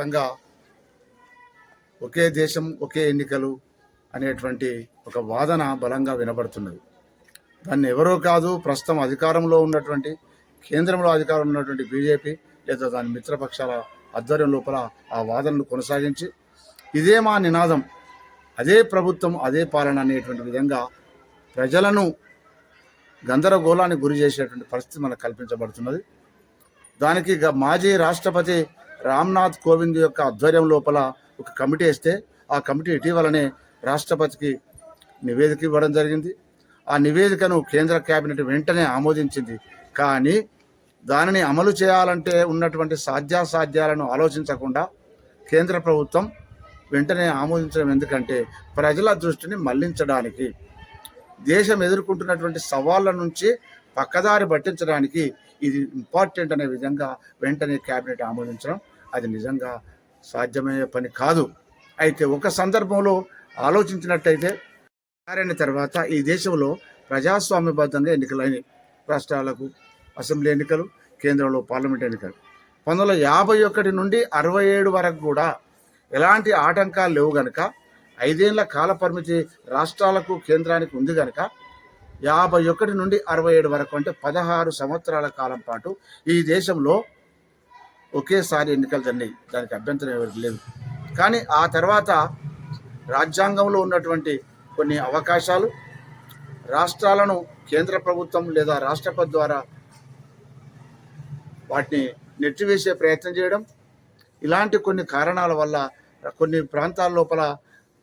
వ్యాప్తంగా ఒకే దేశం ఒకే ఎన్నికలు అనేటువంటి ఒక వాదన బలంగా వినబడుతున్నది. దాన్ని ఎవరో కాదు ప్రస్తుతం అధికారంలో ఉన్నటువంటి కేంద్రంలో అధికారం ఉన్నటువంటి బీజేపీ లేదా దాని మిత్రపక్షాల ఆధ్వర్యం లోపల ఆ వాదనను కొనసాగించి ఇదే మా నినాదం అదే ప్రభుత్వం అదే పాలన అనేటువంటి విధంగా ప్రజలను గందరగోళానికి గురి చేసేటువంటి పరిస్థితి మనకు కల్పించబడుతున్నది. దానికి గ- మాజీ రాష్ట్రపతి రామ్నాథ్ కోవింద్ యొక్క ఆధ్వర్యం లోపల ఒక కమిటీ వేస్తే ఆ కమిటీ ఇటీవలనే రాష్ట్రపతికి నివేదిక ఇవ్వడం జరిగింది. ఆ నివేదికను కేంద్ర కేబినెట్ వెంటనే ఆమోదించింది. కానీ దానిని అమలు చేయాలంటే ఉన్నటువంటి సాధ్యాసాధ్యాలను ఆలోచించకుండా కేంద్ర ప్రభుత్వం వెంటనే ఆమోదించడం ఎందుకంటే ప్రజల దృష్టిని మళ్ళించడానికి దేశం ఎదుర్కొంటున్నటువంటి సవాళ్ళ నుంచి పక్కదారి పట్టించడానికి ఇది ఇంపార్టెంట్ అనే విధంగా వెంటనే కేబినెట్ ఆమోదించడం అది నిజంగా సాధ్యమయ్యే పని కాదు. అయితే ఒక సందర్భంలో ఆలోచించినట్టయితే మారిన తర్వాత ఈ దేశంలో ప్రజాస్వామ్యబద్ధంగా ఎన్నికలైనవి రాష్ట్రాలకు అసెంబ్లీ ఎన్నికలు కేంద్రంలో పార్లమెంట్ ఎన్నికలు. పంతొమ్మిది వందల యాభై ఒకటి నుండి అరవై ఏడు వరకు కూడా ఎలాంటి ఆటంకాలు లేవు గనక ఐదేళ్ళ కాల పరిమితి రాష్ట్రాలకు కేంద్రానికి ఉంది గనక యాభై ఒకటి నుండి అరవై ఏడు వరకు అంటే పదహారు సంవత్సరాల కాలం పాటు ఈ దేశంలో ఒకేసారి ఎన్నికలు జరిగినాయి. దానికి అభ్యంతరం ఎవరికి లేదు. కానీ ఆ తర్వాత రాజ్యాంగంలో ఉన్నటువంటి కొన్ని అవకాశాలు రాష్ట్రాలను కేంద్ర ప్రభుత్వం లేదా రాష్ట్రపతి ద్వారా వాటిని నెట్టివేసే ప్రయత్నం చేయడం ఇలాంటి కొన్ని కారణాల వల్ల కొన్ని ప్రాంతాల లోపల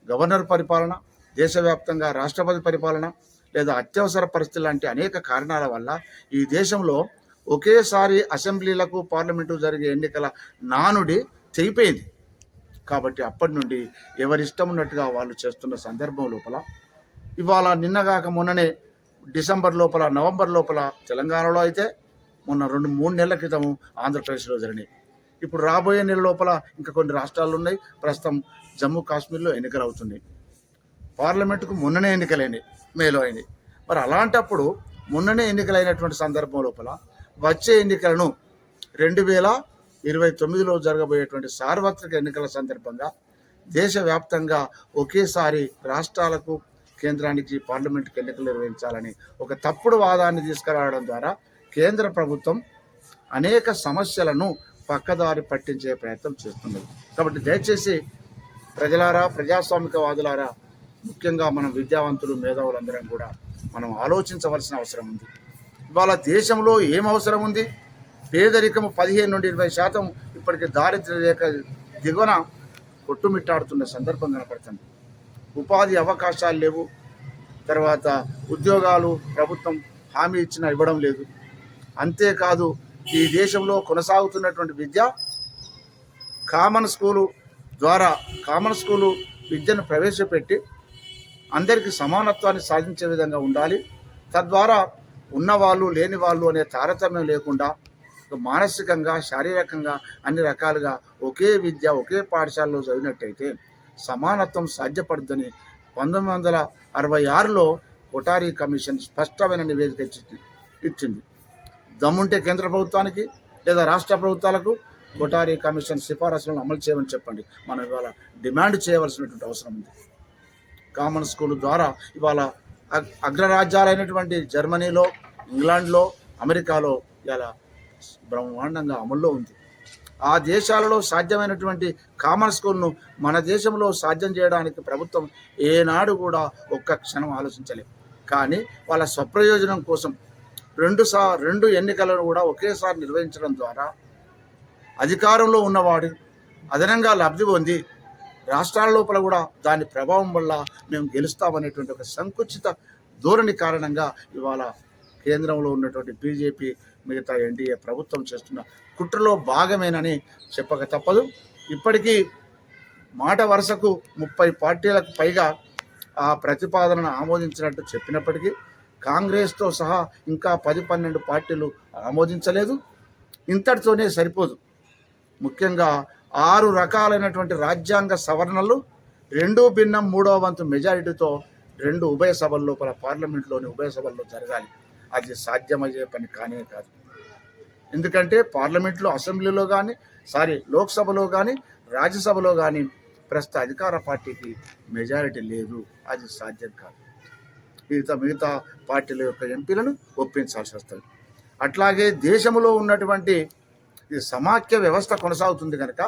గవర్నర్ పరిపాలన దేశవ్యాప్తంగా రాష్ట్రపతి పరిపాలన లేదా అత్యవసర పరిస్థితి లాంటి అనేక కారణాల వల్ల ఈ దేశంలో ఒకేసారి అసెంబ్లీలకు పార్లమెంటు జరిగే ఎన్నికల నానుడి తెగిపోయింది. కాబట్టి అప్పటి నుండి ఎవరిష్టం ఉన్నట్టుగా వాళ్ళు చేస్తున్న సందర్భం లోపల ఇవాళ నిన్నగాక మొన్ననే డిసెంబర్ లోపల నవంబర్ లోపల తెలంగాణలో అయితే మొన్న రెండు మూడు నెలల క్రితము ఆంధ్రప్రదేశ్లో జరిగినాయి. ఇప్పుడు రాబోయే నెల లోపల ఇంకా కొన్ని రాష్ట్రాలు ఉన్నాయి. ప్రస్తుతం జమ్మూ కాశ్మీర్లో ఎన్నికలు అవుతున్నాయి. పార్లమెంటుకు మొన్ననే ఎన్నికలైనవి మేలో అయినాయి మరి అలాంటప్పుడు మొన్ననే ఎన్నికలైనటువంటి సందర్భం లోపల వచ్చే ఎన్నికలను రెండు వేల ఇరవై తొమ్మిదిలో జరగబోయేటువంటి సార్వత్రిక ఎన్నికల సందర్భంగా దేశవ్యాప్తంగా ఒకేసారి రాష్ట్రాలకు కేంద్రానికి పార్లమెంటుకి ఎన్నికలు నిర్వహించాలని ఒక తప్పుడు వాదాన్ని తీసుకురావడం ద్వారా కేంద్ర ప్రభుత్వం అనేక సమస్యలను పక్కదారి పట్టించే ప్రయత్నం చేస్తున్నది కాబట్టి దయచేసి ప్రజలారా ప్రజాస్వామికవాదులారా ముఖ్యంగా మనం విద్యావంతులు మేధావులందరం కూడా మనం ఆలోచించవలసిన అవసరం ఉంది. ఇవాళ దేశంలో ఏం అవసరం ఉంది? పేదరికం పదిహేను నుండి ఇరవై శాతం ఇప్పటికి దారిద్ర్య రేఖ దిగువన కొట్టుమిట్టాడుతున్న సందర్భం కనపడుతుంది. ఉపాధి అవకాశాలు లేవు. తర్వాత ఉద్యోగాలు ప్రభుత్వం హామీ ఇచ్చిన ఇవ్వడం లేదు. అంతేకాదు ఈ దేశంలో కొనసాగుతున్నటువంటి విద్య కామన్ స్కూలు ద్వారా కామన్ స్కూలు విద్యను ప్రవేశపెట్టి అందరికీ సమానత్వాన్ని సాధించే విధంగా ఉండాలి. తద్వారా ఉన్నవాళ్ళు లేని వాళ్ళు అనే తారతమ్యం లేకుండా మానసికంగా శారీరకంగా అన్ని రకాలుగా ఒకే విద్య ఒకే పాఠశాలలో చదివినట్టయితే సమానత్వం సాధ్యపడుద్దని పంతొమ్మిది వందల అరవై ఆరులో కొటారీ కమిషన్ స్పష్టమైన నివేదిక ఇచ్చింది ఇచ్చింది. దమ్ముంటే కేంద్ర ప్రభుత్వానికి లేదా రాష్ట్ర ప్రభుత్వాలకు కొటారీ కమిషన్ సిఫారసులను అమలు చేయమని చెప్పండి. మనం ఇవాళ డిమాండ్ చేయవలసినటువంటి అవసరం ఉంది. కామన్ స్కూల్ ద్వారా ఇవాళ అగ్రరాజ్యాలైనటువంటి జర్మనీలో ఇంగ్లాండ్లో అమెరికాలో ఇలా బ్రహ్మాండంగా అమల్లో ఉంది. ఆ దేశాలలో సాధ్యమైనటువంటి కామన్ స్కూల్ను మన దేశంలో సాధ్యం చేయడానికి ప్రభుత్వం ఏనాడు కూడా ఒక్క క్షణం ఆలోచించలేదు. కానీ వాళ్ళ స్వప్రయోజనం కోసం రెండు సా రెండు ఎన్నికలను కూడా ఒకేసారి నిర్వహించడం ద్వారా అధికారంలో ఉన్నవాడు అదనంగా లబ్ధి పొంది రాష్ట్రాల లోపల కూడా దాని ప్రభావం వల్ల మేము గెలుస్తామనేటువంటి ఒక సంకుచిత ధోరణి కారణంగా ఇవాళ కేంద్రంలో ఉన్నటువంటి బీజేపీ మిగతా ఎన్డీఏ ప్రభుత్వం చేస్తున్న కుట్రలో భాగమేనని చెప్పక తప్పదు. ఇప్పటికీ మాట వరుసకు ముప్పై పార్టీలకు పైగా ఆ ప్రతిపాదనను ఆమోదించినట్టు చెప్పినప్పటికీ కాంగ్రెస్తో సహా ఇంకా పది పన్నెండు పార్టీలు ఆమోదించలేదు. ఇంతటితోనే సరిపోదు. ముఖ్యంగా ఆరు రకాలైనటువంటి రాజ్యాంగ సవరణలు రెండు భిన్నం మూడవ వంతు మెజారిటీతో రెండు ఉభయ సభల లోపల పార్లమెంట్లోని ఉభయ సభల్లో జరగాలి. అది సాధ్యమయ్యే పని కానే కాదు. ఎందుకంటే పార్లమెంట్లో అసెంబ్లీలో కానీ సారీ లోక్సభలో కానీ రాజ్యసభలో కానీ ప్రస్తుత అధికార పార్టీకి మెజారిటీ లేదు. అది సాధ్యం కాదు. మిగతా మిగతా పార్టీల యొక్క ఎంపీలను ఒప్పించాల్సి వస్తుంది. అట్లాగే దేశంలో ఉన్నటువంటి ఇది సమాఖ్య వ్యవస్థ కొనసాగుతుంది కనుక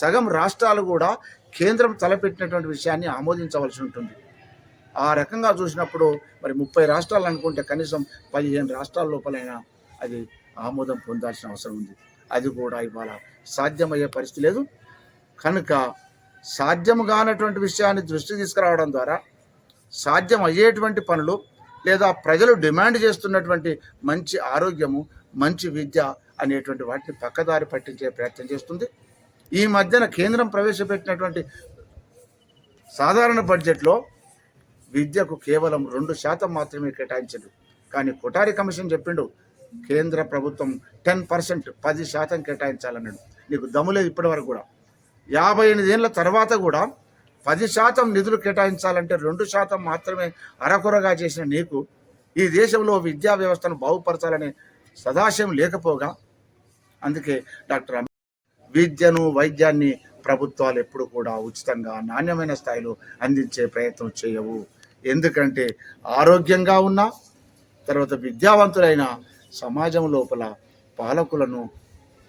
సగం రాష్ట్రాలు కూడా కేంద్రం తలపెట్టినటువంటి విషయాన్ని ఆమోదించవలసి ఉంటుంది. ఆ రకంగా చూసినప్పుడు మరి ముప్పై రాష్ట్రాలు అనుకుంటే కనీసం పదిహేను రాష్ట్రాల లోపలైనా అది ఆమోదం పొందాల్సిన అవసరం ఉంది. అది కూడా ఇవాళ సాధ్యమయ్యే పరిస్థితి లేదు. కనుక సాధ్యం కానటువంటి విషయాన్ని దృష్టి తీసుకురావడం ద్వారా సాధ్యం అయ్యేటువంటి పనులు లేదా ప్రజలు డిమాండ్ చేస్తున్నటువంటి మంచి ఆరోగ్యము మంచి విద్య అనేటువంటి వాటిని పక్కదారి పట్టించే ప్రయత్నం చేస్తుంది. ఈ మధ్యన కేంద్రం ప్రవేశపెట్టినటువంటి సాధారణ బడ్జెట్లో విద్యకు కేవలం రెండు శాతం మాత్రమే కేటాయించింది. కానీ కొటారి కమిషన్ చెప్పిండు కేంద్ర ప్రభుత్వం టెన్ పర్సెంట్ పది శాతం కేటాయించాలన్నాడు. నీకు దమ్ములేదు ఇప్పటి వరకు కూడా. యాభై ఎనిమిదేళ్ళ తర్వాత కూడా పది శాతం నిధులు కేటాయించాలంటే రెండు శాతం మాత్రమే అరకొరగా చేసిన నీకు ఈ దేశంలో విద్యా వ్యవస్థను బాగుపరచాలనే సదాశయం లేకపోగా అందుకే డాక్టర్ విద్యను వైద్యాన్ని ప్రభుత్వాలు ఎప్పుడు కూడా ఉచితంగా నాణ్యమైన స్థాయిలో అందించే ప్రయత్నం చేయవు. ఎందుకంటే ఆరోగ్యంగా ఉన్న తర్వాత విద్యావంతులైన సమాజం లోపల పాలకులను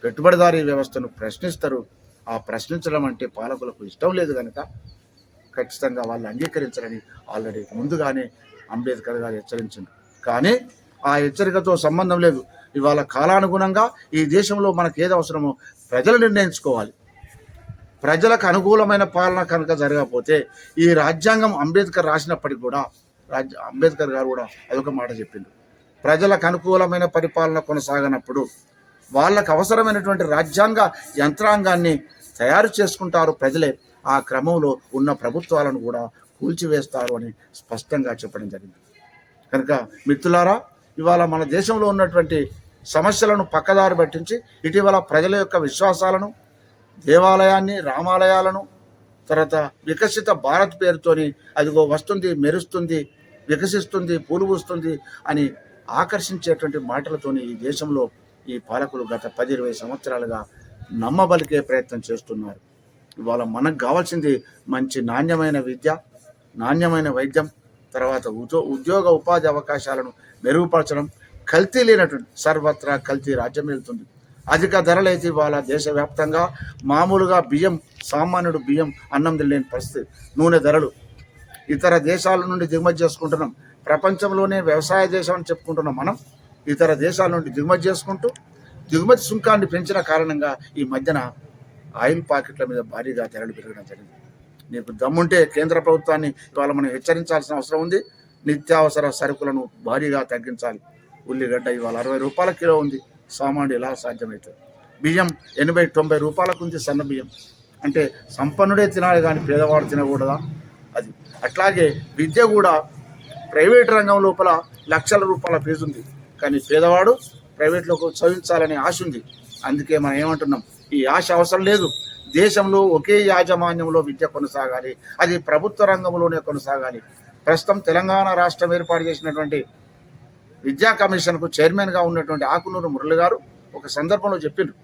పెట్టుబడిదారీ వ్యవస్థను ప్రశ్నిస్తారు. ఆ ప్రశ్నించడం అంటే పాలకులకు ఇష్టం లేదు కనుక ఖచ్చితంగా వాళ్ళు అంగీకరించాలని ఆల్రెడీ ముందుగానే అంబేద్కర్ గారు హెచ్చరించారు కానీ ఆ హెచ్చరికతో సంబంధం లేదు. ఇవాళ కాలానుగుణంగా ఈ దేశంలో మనకు ఏది అవసరమో ప్రజలు నిర్ణయించుకోవాలి. ప్రజలకు అనుకూలమైన పాలన కనుక జరగకపోతే ఈ రాజ్యాంగం అంబేద్కర్ రాసినప్పటికి కూడా రాజ్య అంబేద్కర్ గారు కూడా అదొక మాట చెప్పిండు. ప్రజలకు అనుకూలమైన పరిపాలన కొనసాగనప్పుడు వాళ్ళకు అవసరమైనటువంటి రాజ్యాంగ యంత్రాంగాన్ని తయారు చేసుకుంటారు ప్రజలే. ఆ క్రమంలో ఉన్న ప్రభుత్వాలను కూడా కూల్చివేస్తారు అని స్పష్టంగా చెప్పడం జరిగింది. కనుక మిత్రులారా ఇవాళ మన దేశంలో ఉన్నటువంటి సమస్యలను పక్కదారి పట్టించి ఇటీవల ప్రజల యొక్క విశ్వాసాలను దేవాలయాన్ని రామాలయాలను తర్వాత వికసిత భారత్ పేరుతోని అదిగో వస్తుంది మెరుస్తుంది వికసిస్తుంది పూలు పూస్తుంది అని ఆకర్షించేటువంటి మాటలతోని ఈ దేశంలో ఈ పాలకులు గత పది ఇరవై సంవత్సరాలుగా నమ్మబలికే ప్రయత్నం చేస్తున్నారు. ఇవాళ మనకు కావాల్సింది మంచి నాణ్యమైన విద్య నాణ్యమైన వైద్యం తర్వాత ఉద్యో ఉద్యోగ ఉపాధి అవకాశాలను మెరుగుపరచడం కల్తీ లేనటువంటి సర్వత్రా కల్తీ రాజ్యం వెళ్తుంది. అధిక ధరలైతే ఇవాళ దేశవ్యాప్తంగా మామూలుగా బియ్యం సామాన్యుడు బియ్యం అన్నం తినలేని పరిస్థితి. నూనె ధరలు. ఇతర దేశాల నుండి దిగుమతి చేసుకుంటున్నాం. ప్రపంచంలోనే వ్యవసాయ దేశం అని చెప్పుకుంటున్నాం మనం. ఇతర దేశాల నుండి దిగుమతి చేసుకుంటూ దిగుమతి సుంకాన్ని పెంచిన కారణంగా ఈ మధ్యన ఆయిల్ పాకెట్ల మీద భారీగా ధరలు పెరగడం జరిగింది. నీకు దమ్ముంటే కేంద్ర ప్రభుత్వాన్ని ఇవాళ మనం హెచ్చరించాల్సిన అవసరం ఉంది. నిత్యావసర సరుకులను భారీగా తగ్గించాలి. ఉల్లిగడ్డ ఇవాళ అరవై రూపాయల కిలో ఉంది. సామాన్యుడు ఎలా సాధ్యమవుతుంది? బియ్యం ఎనభై తొంభై రూపాయలకు ఉంది సన్న బియ్యం. అంటే సంపన్నుడే తినాలి కానీ పేదవాడు తినకూడదా? అది. అట్లాగే విద్య కూడా ప్రైవేట్ రంగం లోపల లక్షల రూపాయల ఫీజు ఉంది. కానీ పేదవాడు ప్రైవేట్లోకి చదివించాలనే ఆశ ఉంది. అందుకే మనం ఏమంటున్నాం? ఈ ఆశ అవసరం లేదు. దేశంలో ఒకే యాజమాన్యంలో విద్య కొనసాగాలి అది ప్రభుత్వ రంగంలోనే కొనసాగాలి. ప్రస్తుతం తెలంగాణ రాష్ట్రం ఏర్పాటు చేసినటువంటి విద్యా కమిషన్కు చైర్మన్గా ఉన్నటువంటి ఆకునూరు మురళి గారు ఒక సందర్భంలో చెప్పిండ్రు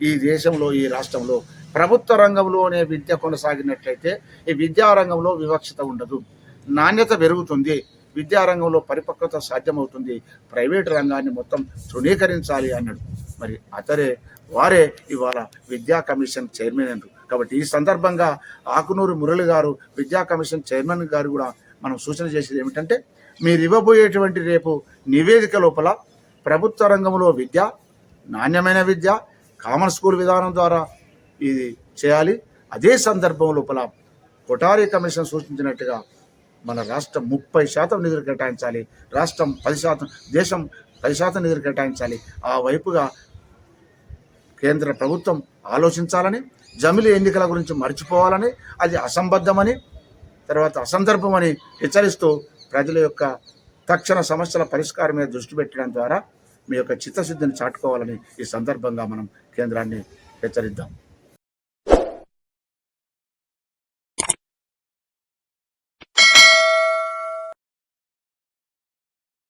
ఈ దేశంలో ఈ రాష్ట్రంలో ప్రభుత్వ రంగంలోనే విద్య కొనసాగినట్లయితే ఈ విద్యారంగంలో వివక్షత ఉండదు. నాణ్యత పెరుగుతుంది విద్యారంగంలో పరిపక్వత సాధ్యమవుతుంది ప్రైవేట్ రంగాన్ని మొత్తం తృణీకరించాలి అన్నాడు. మరి అతరే వారే ఇవాళ విద్యా కమిషన్ చైర్మన్ అంటారు కాబట్టి ఈ సందర్భంగా ఆకునూరు మురళి గారు విద్యా కమిషన్ చైర్మన్ గారు కూడా మనం సూచన చేసేది ఏమిటంటే మీరు ఇవ్వబోయేటువంటి రేపు నివేదిక లోపల ప్రభుత్వ రంగంలో విద్య నాణ్యమైన విద్య కామన్ స్కూల్ విధానం ద్వారా ఇది చేయాలి. అదే సందర్భం లోపల కొటారి కమిషన్ సూచించినట్టుగా మన రాష్ట్రం ముప్పై శాతం నిధులు కేటాయించాలి. రాష్ట్రం పది శాతం దేశం పది శాతం నిధులు కేటాయించాలి. ఆ వైపుగా కేంద్ర ప్రభుత్వం ఆలోచించాలని జమిలి ఎన్నికల గురించి మర్చిపోవాలని అది అసంబద్ధమని తర్వాత అసందర్భమని హెచ్చరిస్తూ ప్రజల యొక్క తక్షణ సమస్యల పరిష్కారం మీద దృష్టి పెట్టడం ద్వారా మీ యొక్క చిత్తశుద్ధిని చాటుకోవాలని ఈ సందర్భంగా మనం కేంద్రాన్ని హెచ్చరిద్దాం.